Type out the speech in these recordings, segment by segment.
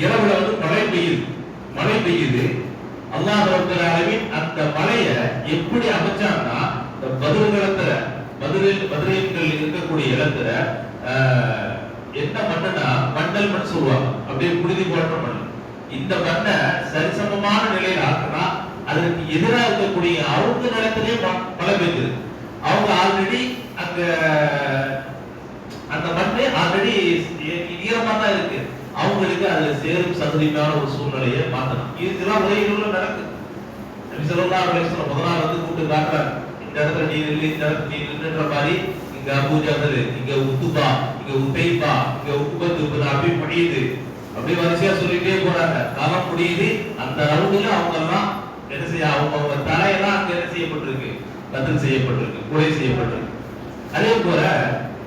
இரவுல வந்து மழை பெய்யுது. மழை பெய்யுது. அல்லாஹ் ரப்பல் ஆலமீன் அந்த மலைய எப்படி அமைச்சான்னா இந்த பதில்களத்துல நிலத்துல பதிலில் பதிலீன்கள் இருக்கக்கூடிய இடத்துல ஆஹ், என்ன மண்ணுனா மண்டல் மண் சொல்லுவாங்க. அப்படியே புழுதி போன்ற மண். இந்த மண்ணை சரிசமமான நிலையில ஆக்குனா அதற்கு எதிராக இருக்கக்கூடிய அவங்க நிலத்திலே மழை பெய்யுது. அவங்க ஆல்ரெடி அங்க அந்த மண்ணு ஆல்ரெடி ஈரமா தான் இருக்கு. அவங்களுக்கு அதுல சேரும் சதுரிக்கான ஒரு சூழ்நிலையை மாத்தணும். இதெல்லாம் உலகிலுள்ள நடக்குது முதலாவது ஸல்லல்லாஹு வந்து கூட்டு காட்டுறாங்க. இந்த இடத்துல நீ நில்லு இந்த இடத்துல நீ நில்லுன்ற மாதிரி இங்க அபூ இங்க உத்துபா இங்க உதைபா இங்க உக்குபத் இப்னு அப்படியே முடியுது அப்படி வரிசையா சொல்லிட்டே போறாங்க. காலம் முடியுது. அந்த அளவுல அவங்க எல்லாம் என்ன செய்ய அவங்க அவங்க தலையெல்லாம் அங்க என்ன செய்யப்பட்டிருக்கு? கத்தல் செய்யப்பட்டிருக்கு கொலை செய்யப்பட்டிருக்கு. அதே போல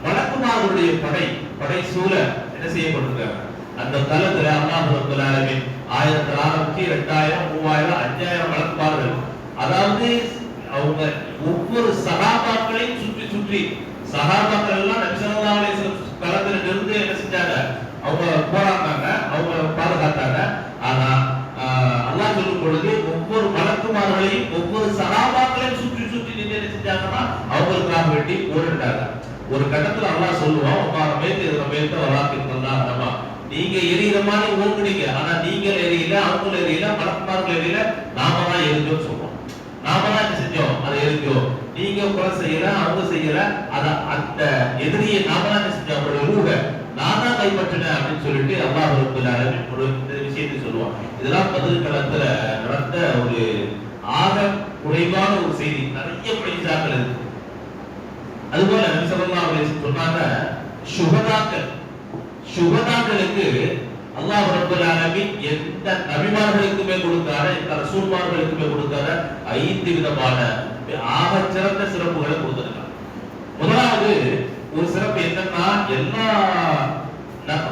மலக்குமார்களுடைய படை படை சூழ என்ன செய்யப்பட்டிருக்காங்க? அந்த தலத்துல அல்லாஹ் ஆயிரத்தி ஆரம்பிச்சு ரெண்டாயிரம் மூவாயிரம் அஞ்சாயிரம் வளர்ப்பார்கள் அதாவது அவங்க ஒவ்வொரு சகாபாக்களையும் சுற்றி சுற்றி சகாபாக்கள் எல்லாம் நபி ஸல்லல்லாஹு களத்துல இருந்து என்ன செஞ்சாங்க? அவங்க போராடினாங்க அவங்க பாதுகாத்தாங்க. ஆனா ஆஹ், அல்லாஹ் சொல்லும் பொழுது ஒவ்வொரு வழக்குமார்களையும் ஒவ்வொரு சகாபாக்களையும் சுற்றி சுற்றி நின்று என்ன செஞ்சாங்கன்னா அவங்களுக்காக வேண்டி போரிட்டாங்க ஒரு கட்டத்துல அல்லாஹ் சொல்லுவான் உமா ரமேத்து இது ரமேத்து வலாக்கிருந்தா நம்ம நீங்க எரியிற மாதிரி ஓங்குனீங்க ஆனா நீங்க எரியல அவங்களும் எரியல மலக்குமார்கள் எரியல நாம தான் எரிஞ்சோம்னு சொல்றோம். நாம தான் என்ன செஞ்சோம்? அதை எரிஞ்சோம். நீங்க கொலை செய்யல அவங்க செய்யல அத அந்த எதிரியை நாம தான் என்ன செஞ்சோம்? அவரோட ரூக நான் தான் கைப்பற்றினேன் அப்படின்னு சொல்லிட்டு அல்லாஹ் ரப்பல் ஒரு விஷயத்தை சொல்லுவான் இதெல்லாம் பதில் களத்துல நடந்த ஒரு ஆக குறைவான ஒரு செய்தி. நிறைய பைசாக்கள் இருக்கு அதுபோல நபி ஸல்லல்லாஹு சொன்னாங்க சுகதாக்கள் சுகதாக்களுக்கு அல்லாஹ் ரப்பல் ஆலமீன் எந்த நபிமார்களுக்குமே கொடுக்காத எந்த ரசூல்மார்களுக்குமே கொடுத்தார ஐந்து விதமான ஆக சிறந்த சிறப்புகளை கொடுத்திருக்காங்க. முதலாவது ஒரு சிறப்பு என்னன்னா எல்லா ந-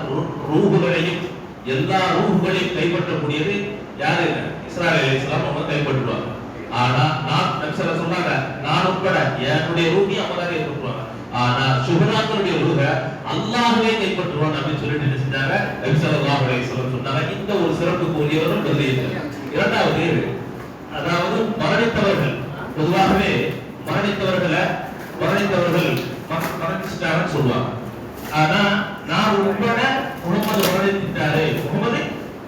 எல்லா ரூஹுகளையும் கைப்பற்றக்கூடியது யாரு? இஸ்ராயல் இஸ்லாம் அவங்க கைப்பற்றுவாங்க. ஆனா நான் நபிசல்ல சொன்னாங்க நான் உட்பட என்னுடைய ரூபி அவங்க தான் கைப்பற்றுவாங்க. ஆனா சுகநாதனுடைய உருக அல்லாஹுவே கைப்பற்றுவான் அப்படின்னு சொல்லிட்டு என்ன செஞ்சாங்க? நபிசல்லாஹு சொன்னாங்க. இந்த ஒரு சிறப்பு உரியவரும் இரண்டாவது அதாவது மரணித்தவர்கள். பொதுவாகவே மரணித்தவர்களை மரணித்தவர்கள் மரணிச்சிட்டாங்கன்னு சொல்லுவாங்க. ஆனா நான் உட்பட முகமது மரணித்தாரு முகமது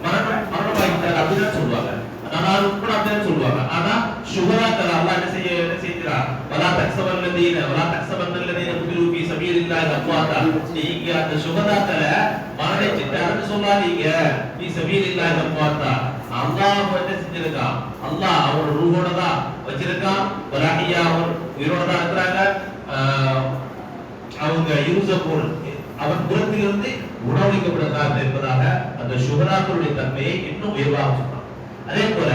மரணம் மரணமாகிட்டாரு அப்படிதான் சொல்லுவாங்க. ஆனா நான் உட்பட சொல்லுவாங்க. ஆனா சுகராக்கள் அல்லாஹ் என்ன செய்ய என்ன செய்கிறார் வலா தக்ஸவல்லதீன வலா தக்ஸவல்லதீன குதிலு ஃபீ அம்வாதா நீங்க அந்த சுகதாக்களை மரணிச்சிட்டாருன்னு சொல்லாதீங்க. ஃபீ சபீலில்லாஹி அம்வாதா அல்லாஹ் என்ன செஞ்சிருக்கான். அல்லாஹ் அவர் ரூஹோட தான் வச்சிருக்கான். வலாஹியா அவர் உயிரோட தான் இருக்கிறாங்க. ஆஹ் அவங்க யூசபோல் அவன் புறத்திலிருந்து உணவளிக்கப்படுகிறார்கள் என்பதாக அந்த சுகதாக்களுடைய தன்மையை இன்னும் உயர்வாக சொன்னான் அதே போல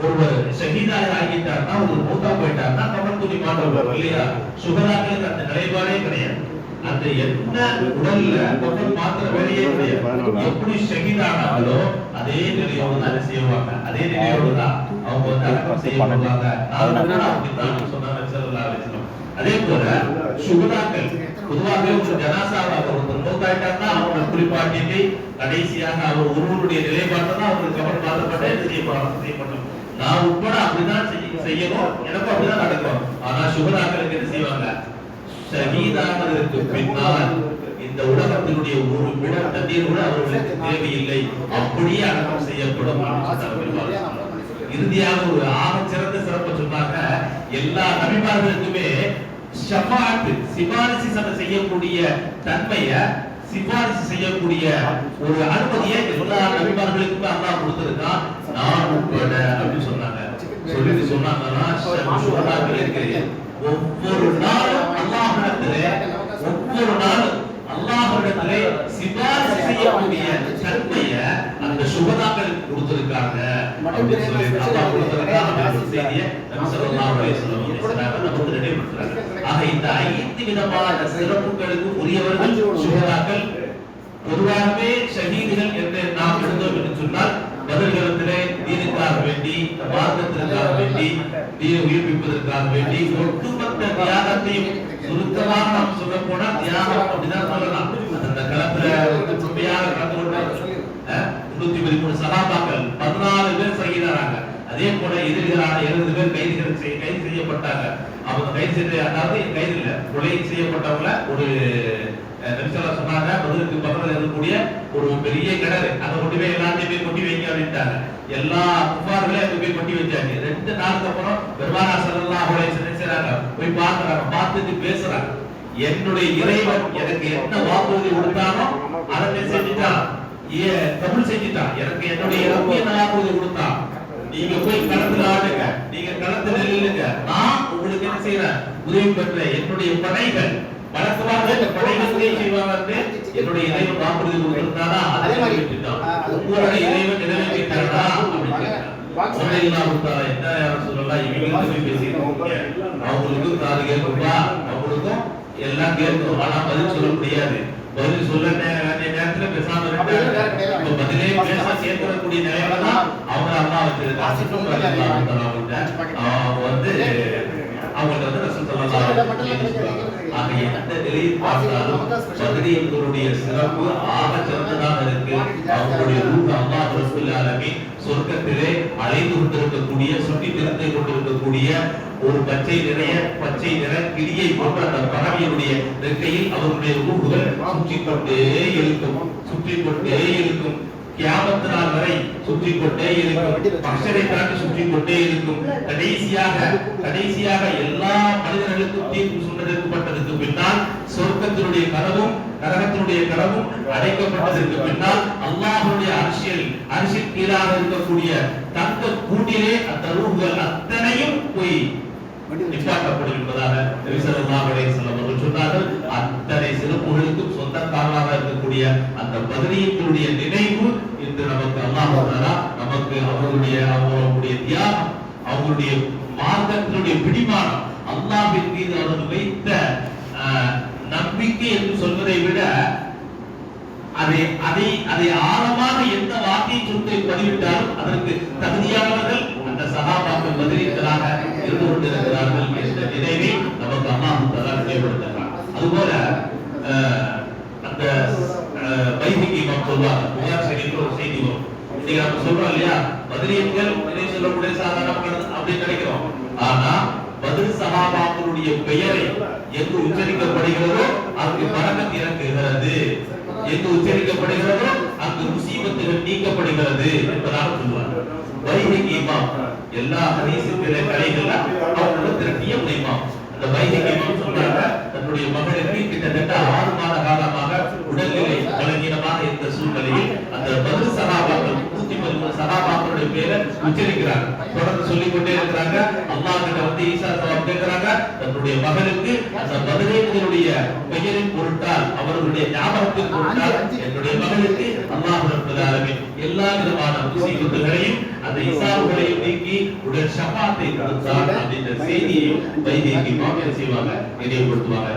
ஒருவர் ஷஹீதாக ஆகிட்டார்னா ஒரு மூத்தா போயிட்டார்னா கமன் துணி மாற்றவர் இல்லையா? சுகதாக்களுக்கு அந்த நிலைப்பாடே கிடையாது. அந்த என்ன உடல்ல கமன் மாத்திர வேலையே கிடையாது. எப்படி ஷஹீதானாங்களோ அதே நிலையோடு தான் செய்வாங்க. அதே நிலையோடு தான் அவங்க வந்து அடக்கம் செய்யப்படுவாங்க. அதே போல சுகதாக்கள் பொதுவாகவே ஒரு ஜனாசாவை ஒருத்தர் மூத்தாயிட்டாங்கன்னா அவங்களை குறிப்பாட்டிட்டு கடைசியாக அவர் ஒருவருடைய நிலைப்பாட்டை தான் அவருக்கு கவனம் மாற்றப்பட்ட செய்யப்படும் நான் உட்பட அப்படிதான் செய்ய- செய்யணும். எனக்கும் அப்படிதான் நடக்கும். ஆனா சுகதாக்களுக்கு என்ன செய்வாங்க? ஷஹீதானதற்கு பின்னால் இந்த உலகத்தினுடைய ஒரு விட தண்ணீர் கூட அவர்களுக்கு தேவையில்லை. அப்படியே அடக்கம் செய்யப்படும் இறுதியாக ஒரு ஆக சிறந்த சிறப்பு சொன்னாங்க எல்லா நபிமார்களுக்குமே ஷஃபாத் சிபாரிசு செய்யக்கூடிய தன்மையை சிபாரிசு செய்யக்கூடிய ஒரு அனுமதியை எல்லா நபிமார்களுக்குமே அல்லாஹ் கொடுத்திருக்கான் நான் உட்பட அப்படின்னு சொன்னாங்க. சொல்லிட்டு சொன்னாங்கன்னா ஒவ்வொரு நாளும் அல்லாஹ் ஒவ்வொரு நாளும் அல்லாஹ்விடத்திலே சிபாரிசு செய்யக்கூடிய தன்மைய அந்த சுகதாக்களுக்கு கொடுத்திருக்காங்க. அப்படின்னு சொல்லி அல்லாஹ் கொடுத்திருக்காங்க. அப்படின்ற செய்தியை நபி ஸல்லல்லாஹு அலைஹி வஸல்லம் சொன்னாங்க நமக்கு நினைவுபடுத்துறாங்க. ஆக இந்த ஐந்து விதமான சிறப்புகளுக்கு உரியவர்கள் சுபதாக்கள் பொதுவாகவே ஷஹீதுகள் என்று நாம் இருந்தோம் என்று சொன்னால் பதில்களத்திலே தீனுக்காக வேண்டி மார்க்கத்திற்காக வேண்டி தீனை உயிர்ப்பிப்பதற்காக வேண்டி ஒட்டுமொத்த தியாகத்தையும் சுருக்கமாக நாம் சொல்ல போனா தியாகம் அப்படிதான் சொல்லலாம். அந்த களத்துல சுமையாக கலந்து கொண்டார் பதிமூணு சகாபாக்கள் பதினாலு பேர் சகிதாராங்க. அதே போல எதிரிகளான எழுபது பேர் கைதுகள் கைது செய்யப்பட்டாங்க. அவங்க கைது செய்ய அதாவது கைது இல்ல கொலை செய்யப்பட்டவங்கள ஒரு அஹ், சொன்னாங்க பதிலுக்கு பக்கத்தில் இருக்கக்கூடிய ஒரு பெரிய கிணறு அதை கொண்டு போய் எல்லாத்தையும் போய் கொட்டி வைங்க அப்படின்ட்டாங்க. எல்லா குஃபார்களையும் அங்க போய் கொட்டி வச்சாங்க ரெண்டு நாளுக்கு அப்புறம் பெருமானா ஸல்லல்லாஹு அவளை செய்யறாங்க போய் பார்க்கறாங்க. பார்த்துட்டு பேசுறாங்க. என்னுடைய இறைவன் எனக்கு என்ன வாக்குறுதி கொடுத்தானோ அதை செஞ்சுட்டான்? ஏ கபுல் செஞ்சுட்டான். எனக்கு என்னுடைய இறப்பு என்ன வாக்குறுதி கொடுத்தான்? நீங்க போய் களத்துல ஆடுங்க. நீங்க களத்துல நில்லுங்க. நான் உங்களுக்கு என்ன செய்யறேன் உதவி பெற்ற என்னுடைய படைகள் வழக்கமாக இந்த படைகள் உதவி செய்வாங்க என்னுடைய இறைவன் வாக்குறுதி கொடுத்திருந்தானா அதை மாதிரி, உங்களுடைய இறைவன் சொல்லலாம் போய் பேசியிருக்கீங்க அவங்களுக்கும் காது கேட்கும்பா அவங்களுக்கும் எல்லாம் கேட்கும் ஆனா பதில் சொல்ல முடியாது. பதில் சொல்ல வேண்டிய நேரத்துல பேசாம பதிலே பேச சேர்க்கக்கூடிய நிலையில தான் அவங்க அம்மா வச்சிருக்காங்க. அவங்க வந்து அவங்கள்ட்ட வந்து ரசூல் ஸல்லல்லாஹு அலைஹி ஆக எந்த நிலையில் பார்த்தாலும் பதினீர்களுடைய சிறப்பு ஆக சிறந்ததாக இருக்கு. அவங்களுடைய ரூட் அல்லாஹ் ரசூல் சொர்க்கத்திலே அலைந்து கொண்டிருக்கக்கூடிய சுட்டி திறந்து கொண்டிருக்கக்கூடிய ஒரு பச்சை நிறைய பச்சை நிற கிளியை போன்ற அந்த பறவையுடைய ரெக்கையில் அவருடைய ரூகுகள் சுற்றி கொண்டே இருக்கும் சுற்றி கொண்டே இருக்கும். கியாமத்து நாள் வரை சுற்றி கொண்டே இருக்கும். மக்களை தாண்டி சுற்றி கொண்டே இருக்கும். கடைசியாக கடைசியாக எல்லா மனிதர்களுக்கும் தீர்ப்பு சொன்னதற்குப்பட்டதற்கு பின்னால் சொர்க்கத்தினுடைய கனவும் நரகத்தினுடைய கனவும் அடைக்கப்பட்டதற்கு பின்னால் அல்லாஹ்வுடைய அரசியல் அரசியல் கீழாக இருக்கக்கூடிய தங்க கூட்டிலே அந்த ரூஹுகள் அத்தனையும் போய் நிப்பாட்டப்படும் என்பதாக அவர்கள் சொன்னார்கள். அத்தனை சிறப்புகளுக்கும் சொந்தக்காரராக இருக்கக்கூடிய அந்த பதினீர்களுடைய நிலை இன்று நமக்கு அல்லாஹ் நமக்கு அவர்களுடைய அவர்களுடைய தியாகம் அவர்களுடைய மார்க்கத்தினுடைய பிடிமானம் அல்லாஹின் மீது அவர்கள் வைத்த நம்பிக்கை என்று சொல்வதை விட அதை அதை அதை ஆழமாக எந்த வார்த்தையை சொல்லி பதிவிட்டாலும் அதற்கு தகுதியானவர்கள் அந்த சகாபாக்கள் பதிலீர்களாக இருந்து கொண்டிருக்கிறார்கள் என்ற நினைவை நமக்கு அல்லாஹ் தலா நினைவுபடுத்துகிறார் அதுபோல அந்த வைத்திகை மக்கள் இமாம் புகார் ஷரீஃப்ல ஒரு செய்தி வரும். இன்னைக்கு நம்ம சொல்றோம் இல்லையா? பதிலீர்கள் சொல்லக்கூடிய அப்படின்னு நினைக்கிறோம். ஆனா பதில் சகாபாக்களுடைய பெயரை எங்கு உச்சரிக்கப்படுகிறதோ அங்கு பரக்கத் இறங்குகிறது. எங்கு உச்சரிக்கப்படுகிறதோ அங்கு முசீபத்துகள் நீக்கப்படுகிறது என்பதாக சொல்லுவார். வைதிகி இமாம். எல்லா ஹதீஸுக்கிற கலைகள்ல அவங்களோட திரட்டிய ஒரு அந்த இமாம் சொல்றாங்க தன்னுடைய மகனுக்கு கிட்டத்தட்ட ஆறு உச்சரிக்கிறாங்க தொடர்ந்து சொல்லிக் கொண்டே இருக்கிறாங்க. அல்லாஹ் கிட்ட வந்து ஈசா சவாப் கேட்கிறாங்க. தன்னுடைய மகனுக்கு அந்த பதினேழுடைய பெயரின் பொருட்டால் அவர்களுடைய ஞாபகத்தின் பொருட்டால் என்னுடைய மகனுக்கு அல்லாஹ் ஆலமீன் எல்லா விதமான முசீபத்துகளையும் அந்த இசாவுகளையும் நீக்கி உடல் ஷஃபாத்தை கொடுத்தார் அப்படின்ற செய்தியை வைத்தியக்கு மாமியார் செய்வாங்க நினைவுபடுத்துவாங்க.